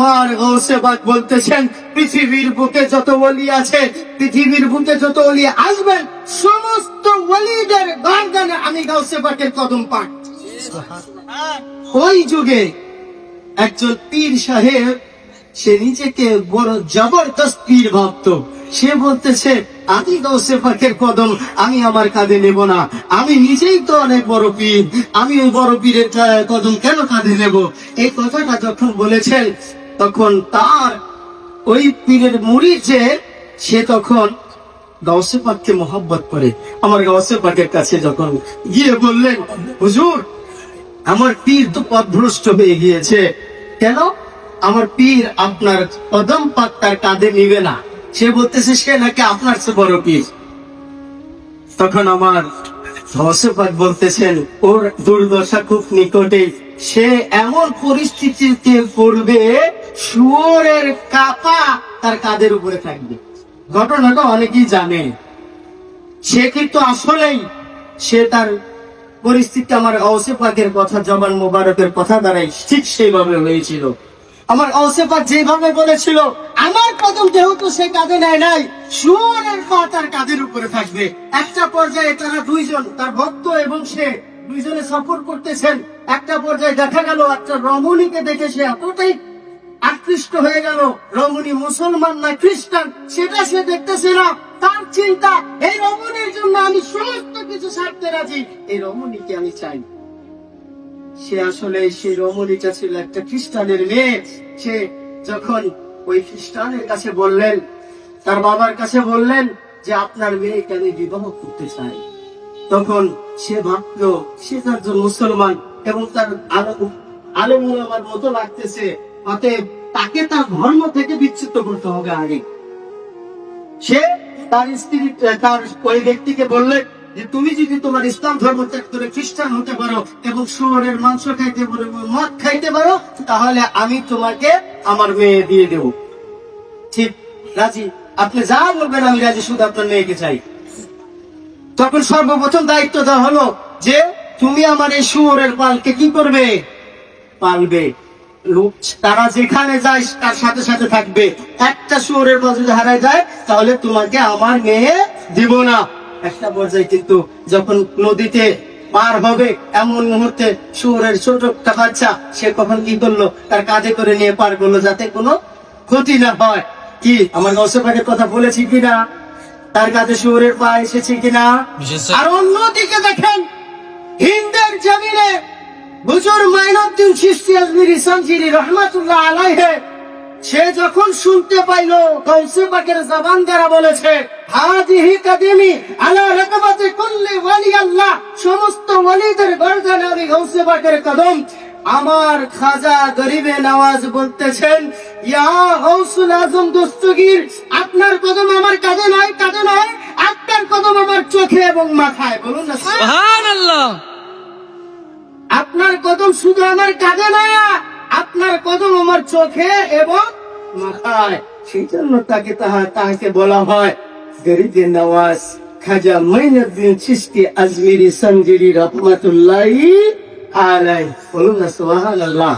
আমার গৌসে বাদ বলতেছেন, পৃথিবীর বুকে যত ওলি আছে, পৃথিবীর বুকে যত ওলি আসবেন সমস্ত ওলিদের গর্দানে আমি গৌসে বাকের কদম পাঠ। ওই যুগে একজন পীর সাহেব, সে নিজেকে বড় জবরদস্ত পীর ভাবত সে বলতেছে, আমি গৌসে পাকের কদম আমি আমার কাঁধে নেব না। আমি নিজেই তো অনেক বড় পীর। আমি ওই বড় পীরের কদম কেন কাঁধে নেব? এই কথাটা যখন বলেছেন তখন তার ওই পীরের মুড়ি যে, সে তখন গাউসে পাককে মহব্বত করে। আমার গাউসে পাকের কাছে যখন গিয়ে বললেন, হুজুর, আমার পীর তো পথভ্রষ্ট হয়ে গিয়েছে। কেন? আমার পীর আপনার কদম পাক তার কাঁধে নিবে না। সে বলতেছে, সে নাকি আপনার চেয়ে বড় পীর। তখন আমার ধসপাত বলতেছেন, ওর দুর্দশা খুব নিকটে। সে এমন পরিস্থিতিতে পড়বে শুয়োরের কাপা তার কাঁধের উপরে থাকবে। ঘটনাটা অনেকেই জানে। সে কিন্তু আসলেই সে তার পরিস্থিতি আমার অসেপাকের কথা মোবারকের কথা দ্বারাই ঠিক সেইভাবে হয়েছিল। আমার অসেপাক যেভাবে বলেছিল, আমার কদম যেহেতু সে কাঁধে নেয় নাই সুরের পা তার কাঁধের উপরে থাকবে। একটা পর্যায়ে তারা দুইজন, তার ভক্ত এবং সে দুইজনে সফর করতেছেন। একটা পর্যায়ে দেখা গেল, একটা রমণীকে দেখে সে এতটাই আকৃষ্ট হয়ে গেল। রমণী মুসলমান না খ্রিস্টান, সেটা সে দেখতেছে না। তার চিন্তা, এই রমণীর জন্য আমি সমস্ত কিছু ছাড়তে রাজি। এই রমণীকে আমি চাই সে আসলে সেই রমণীটা ছিল একটা খ্রিস্টানের মেয়ে। সে যখন ওই খ্রিস্টানের কাছে বললেন, তার বাবার কাছে বললেন যে, আপনার মেয়েকে আমি বিবাহ করতে চাই। তখন সে ভাবলো, সে তার মুসলমান এবং তার আলো আলেম ওলামার মতো লাগতেছে। অতএব তাকে তার ধর্ম থেকে বিচ্ছিন্ন করতে হবে আগে। সে তার স্ত্রী, তার ওই ব্যক্তিকে বললেন যে, তুমি যদি তোমার ইসলাম ধর্ম ত্যাগ করে খ্রিস্টান হতে পারো এবং শুয়োরের মাংস খাইতে পারো মদ খাইতে পারো, তাহলে আমি তোমাকে আমার মেয়ে দিয়ে দেব। ঠিক, রাজি? আপনি যা বলবেন, আমি রাজি, শুধু আপনার মেয়েকে চাই। তখন সর্বপ্রথম দায়িত্ব দেওয়া হলো যে, তুমি আমার এই শুয়োরের পালকে কি করবে? পালবে। লোক তারা যেখানে যায় তার সাথে সাথে থাকবে। একটা শুয়োরের যদি হারায় যায় তাহলে তোমাকে আমার মেয়ে দিব না। একটা পর্যায়ে কিন্তু যখন নদীতে পার হবে এমন মুহূর্তে শুয়োরের ছোট একটা বাচ্চা সে কখন কি করল? তার কাঁধে করে নিয়ে পার করল যাতে কোনো ক্ষতি না হয়। কি আমার গৌসপাকের কথা বলেছি কিনা? তার কাছে শুয়োরের পা এসেছে কিনা? আর অন্যদিকে দেখেন হিন্দের জমিনে হুজুর মাইনুদ্দিন চিশতি আজমিরি সঞ্জিরি রহমাতুল্লাহ আলাইহে, সে যখন শুনতে পাইল, গৌসে পাকের জবান দ্বারা বলেছে, হাদিহি কাদিমি আলা রাকাবাতি কুল্লি ওয়ালি আল্লাহ সমস্ত ওয়ালিদের গর্দানে আমি গৌসে পাকের কদম। আমার খাজা গরিবে নওয়াজ বলতেছেন, ইয়া গৌসুল আজম দস্তগীর, আপনার কদম আমার কাঁধে নয় কাঁধে নয়, আপনার কদম আমার চোখে এবং মাথায়। বলুন না, সুবহানাল্লাহ। কদম শুধু আমার কাঁধে না আপনার কদম আমার চোখে এবং মাথায়। সেই জন্য তাকে তাহা তাহাকে বলা হয় গরিবে নওয়াজ। খাজা মাইনুদ্দিন চিশতি আজমিরি সঞ্জিরি রহমাতুল্লাহি আলাই বলুন সুবহানাল্লাহ।